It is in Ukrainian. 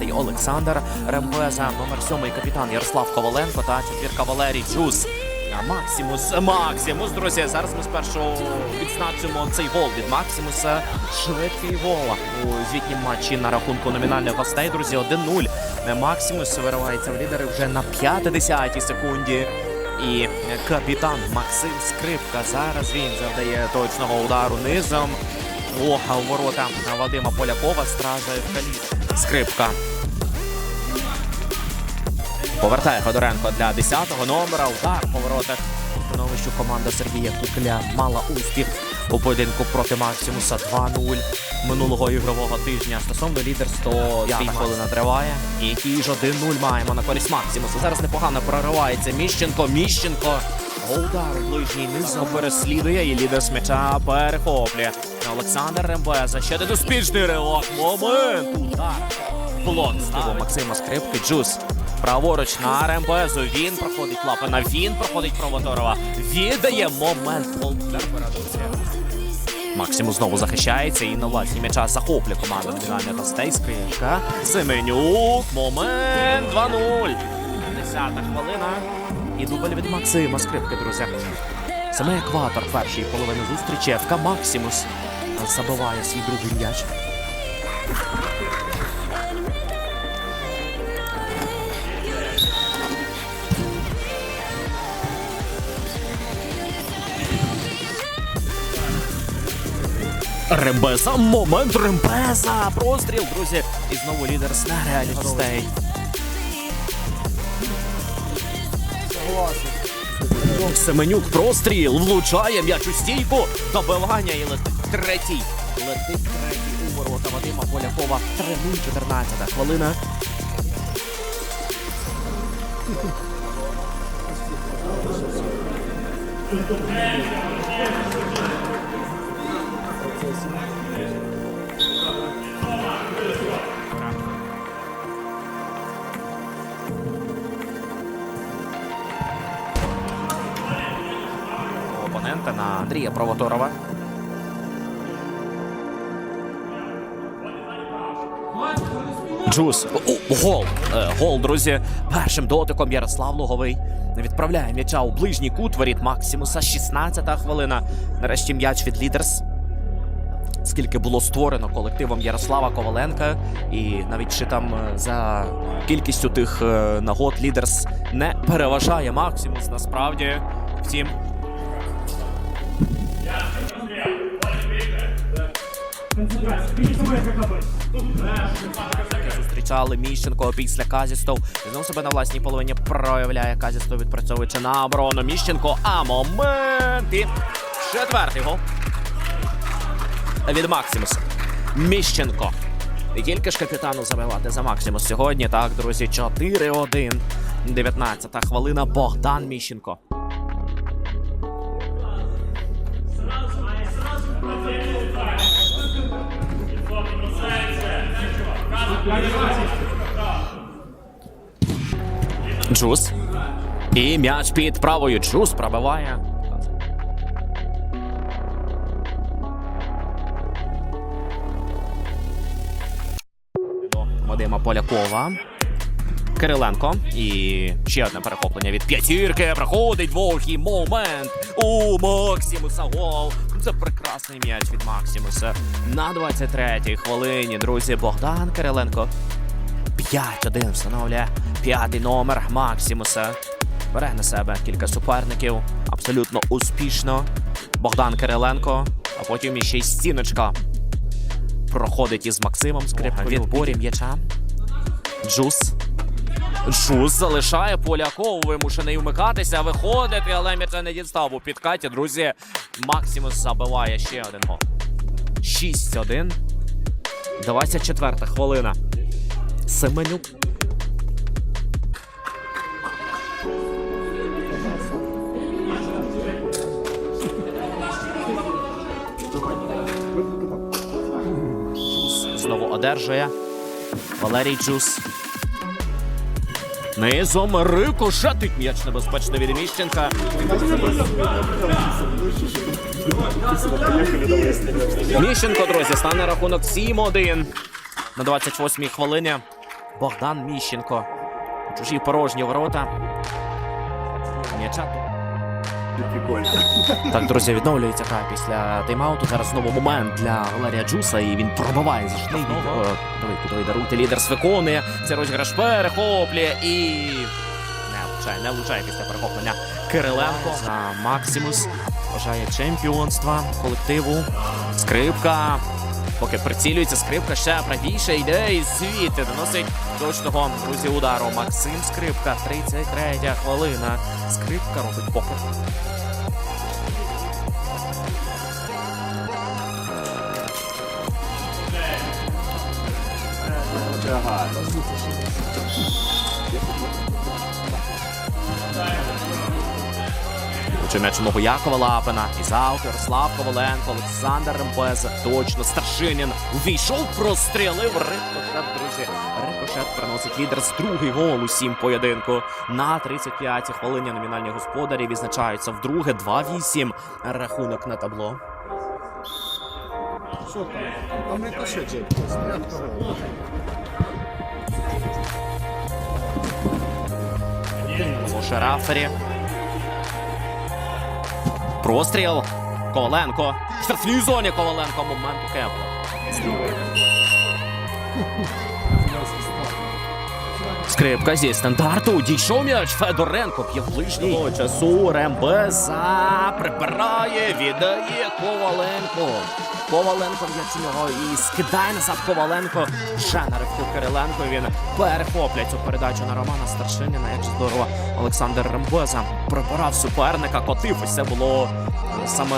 11-й Олександр Рембеза, номер 7 капітан Ярослав Коваленко та четвірка Валерій Джус. А Максимус, Максимус, друзі, зараз ми спершу відзначимо цей гол від Максимуса. Швидкий гол у звітнім матчі на рахунку номінальних гостей, друзі, 1-0. Максимус виривається в лідери вже на 50-й секунді. І капітан Максим Скрипка зараз він завдає точного удару низом. О, а у ворота Вадима Полякова стражає в каліт. Скрипка. Повертає Федоренко для 10-го номера. Удар по воротах. Становищу команда Сергія Кукля мала успіх у поєдинку проти Максимуса 2-0 минулого ігрового тижня. Стосовно лідерства 5 хвилина триває. І який ж 1-0 маємо на користь Максимуса. Зараз непогано проривається Міщенко. Міщенко. Удар ближній низом переслідує і лідер з м'яча перехоплює. Олександр Рембеза. Ще один успішний ривок. Момент. Удар. Блок ставить Максима Скрипки. Джус. Праворуч на Рембезу. Він проходить Лапина. Він проходить Провоторова. Віддає момент. Волтер передує. Максиму знову захищається і на власні м'яча захоплює команду номінальних гостей. Скрипка. Семенюк. Момент. 2-0. Десята хвилина. І дубль від Максима Скрипки, друзі. Саме екватор першої половини зустрічі. ФК Максимус забиває свій другий м'яч. Рембеза, момент Рембеза! Простріл, друзі! І знову лідер з нереальних гостей. Семенюк простріл, влучає м'яч у стійку, добивання і летить третій. Летить третій у ворота Вадима Полякова. 3-0, 14 хвилина. Опонента на Андрія Провоторова. Джус. О, гол. Е, гол, друзі. Першим дотиком Ярослав Луговий відправляє м'яча у ближній кут воріт Максимуса. 16-та хвилина. Нарешті м'яч від лідерс. Скільки було створено колективом Ярослава Коваленка, і навіть чи там е, за кількістю тих е, нагод лідерс не переважає Максимус насправді. Втім, зустрічали Міщенко після Казістов. Знову себе на власній половині проявляє Казістов, відпрацьовуючи на оборону Міщенко. А момент і четвертий гол від Максимуса. Міщенко. І тільки ж капітану забивати за Максимус сьогодні. Так, друзі, 4-1. 19-та хвилина. Богдан Міщенко. Джус. І м'яч під правою. Джус пробиває. Вадима Полякова. Кириленко. І ще одне перехоплення від п'ятірки. Проходить довгий момент. У Максимуса гол. Це прекрасний м'яч від Максимуса. На 23-й хвилині, друзі, Богдан Кириленко. 5-1 встановлює п'ятий номер Максимуса. Бере на себе кілька суперників. Абсолютно успішно. Богдан Кириленко, а потім іще й стіночка. Проходить із Максимом Скрипкою. Відборі м'яча. Джус. Джус залишає Поляков, вимушений вмикатися, виходити, але м'яча не дістав у підкаті. Друзі, Максимус забиває ще один гол. 6-1. 24 хвилина. Семенюк. Одержує. Валерій Джус. Низом рикошетить м'яч небезпечно від Міщенка. Міщенко, друзі, стане рахунок 7-1 на 28-й хвилині. Богдан Міщенко. Чужі порожні ворота. М'яча. Так, друзі, відновлюється гра після тайм-ауту. Зараз знову момент для Валерія Джуса, і він пробиває зі штрафного. Давай, куди даруйте лідер виконує. Це розіграш перехоплює і не влучає, не влучає після перехоплення Кириленко. За Максимус бажає чемпіонства колективу. Скрипка. Поки прицілюється скрипка, ще правіше йде і звідти доносить точного друзі удару. Максим Скрипка, 33 хвилина. Скрипка робить покер. Чи м'яч у ногу Якова Лапина, Ізаук, Ярослав Коваленко, Олександр Рембеза, точно Старшинін увійшов, прострілив рикошет, друзі. Рикошет приносить лідер з другий гол у сім поєдинку. На 35-й хвилині номінальні господарі відзначаються вдруге 2-8. Рахунок на табло. Там рикошет. Лоше Рафері. Простріл. Коваленко. В штрафній зоні Коваленко. Момент у кепу. Скрипка зі стандарту. Дійшов м'яч. Федоренко п'є в. Часу Рембеза прибирає, віддає Коваленко. Коваленко у нього і скидає назад Коваленко. Вже на ривку Кириленко він перехоплять цю передачу на Романа Старшиніна. Як же здорово Олександр Рембеза прибирав суперника, котив. Ось це було саме